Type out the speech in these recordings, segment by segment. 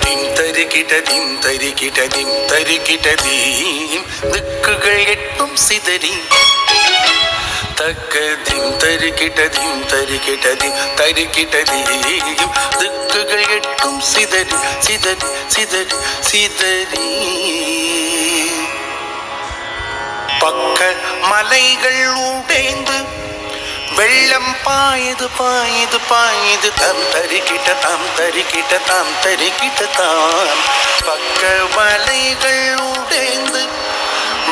Thiem தருகிடதிம் தருகிடதிம் தருகிடதீம் திக்குகள் எட்டும் சிதறி. தக்கதிம் தருகிடதிம் தருகிடதிம் தருகிடதீம் திக்குகள் எட்டும் சிதறி சிதறி சிதறி சிதறி. பக்க மலைகள் உடைந்து வெள்ளம் பாயுது பாயுது பாயுது தம் தரிக்கிட்ட தாம் தரிக்கிட்ட தாம் தரிக்கிட்ட தாம் பக்க வலைகள் உடைந்து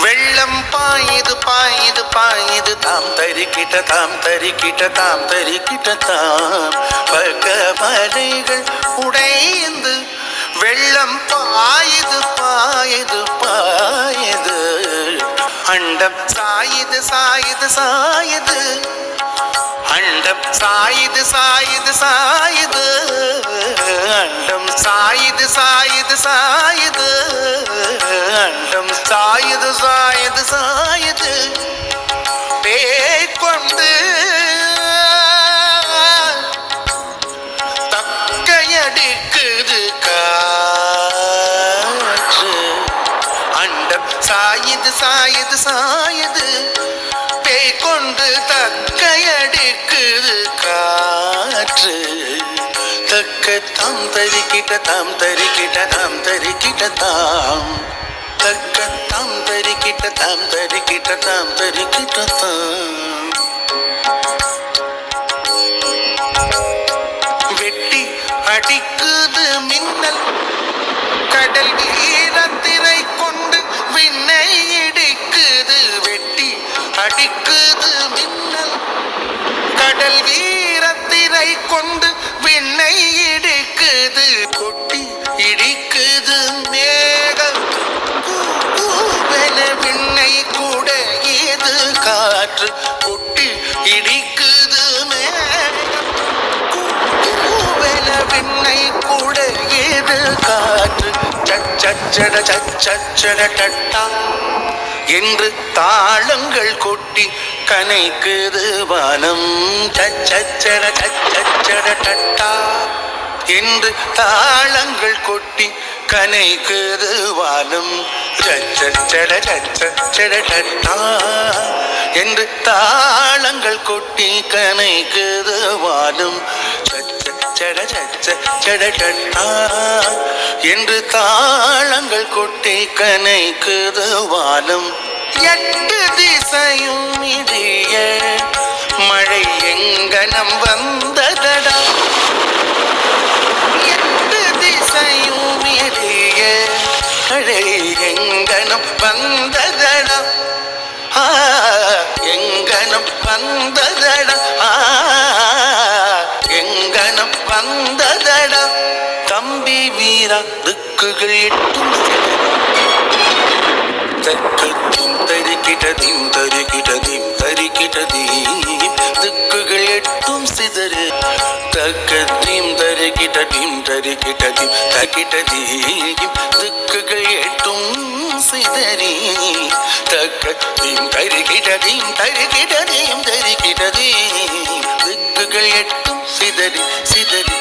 வெள்ளம் பாயுது பாயுது பாயுது தாம் தரிக்கிட்ட தாம் தரிக்கிட்ட தாம் தரிக்கிட்ட தாம் பக்க வலைகள் உடைந்து வெள்ளம் பாயுது பாயுது பாயுது அண்டம் சாயுது சாயுது சாயுது அண்டம் சாயுது சாயுது சாயுது. அண்டம் சாயுது சாயுது சாயுது. அண்டம் சாயுது சாயுது சாயுது. பேய் கொண்டு தக்கையடிக்குது காற்று. அண்டம் சாயுது சாயுது சாயுது. பேய் கொண்டு தக்கையடிக்குது காற்று. தக்க தாம் தரிக்கிட்ட தாம் தரிக்கிட்ட தாம் தரிக்கிட்ட தாம். தக்க தாம் தரிக்கிட்ட தாம் தரிக்கிட்ட தாம் தரிக்கிட்ட தாம். காற்று கொட்டி இடிக்குது மேகம் பூவென விண்ணை கூட ஏது காற்று. சச்சட சச்சட டட்டா என்று தாளங்கள் கொட்டி கனைக்குது வானம். சச்சட சச்சட டட்டா என்று தாளங்கள் கொட்டி கனைக்குது வானம். சச்சட சச்சட டட்டா என்று தாளங்கள் கொட்டி கனைக்குது வானம் என்று தாளங்கள் கொட்டி கனைக்குது வானம் எட்டு திசையும் இடிய மழை எங்கனம் வந்ததடா. எட்டு திசையும் இடிய மழை எங்கனம் வந்த வந்ததடா. எங்கனம் வந்ததடா. தம்பி வீரா ருக்குகள் எட்டும் தக்கத்தும் தரிக்கிட்டதீம் தரிக்கிட்டதீம் தரிக்கிட்டதீம். திக்குகள் எட்டும் சிதறு. தக்க தரிக்கிட்டதீம் தரிக்கிட்டதீம் தக்கிட்டதீம் திக்குகள் எட்டும் சிதறி. தக்கத்தையும் தருகிட்டதையும் தருகிட்டதையும் தருகிட்டதே. திக்குகள் எட்டும் சிதறி சிதறி.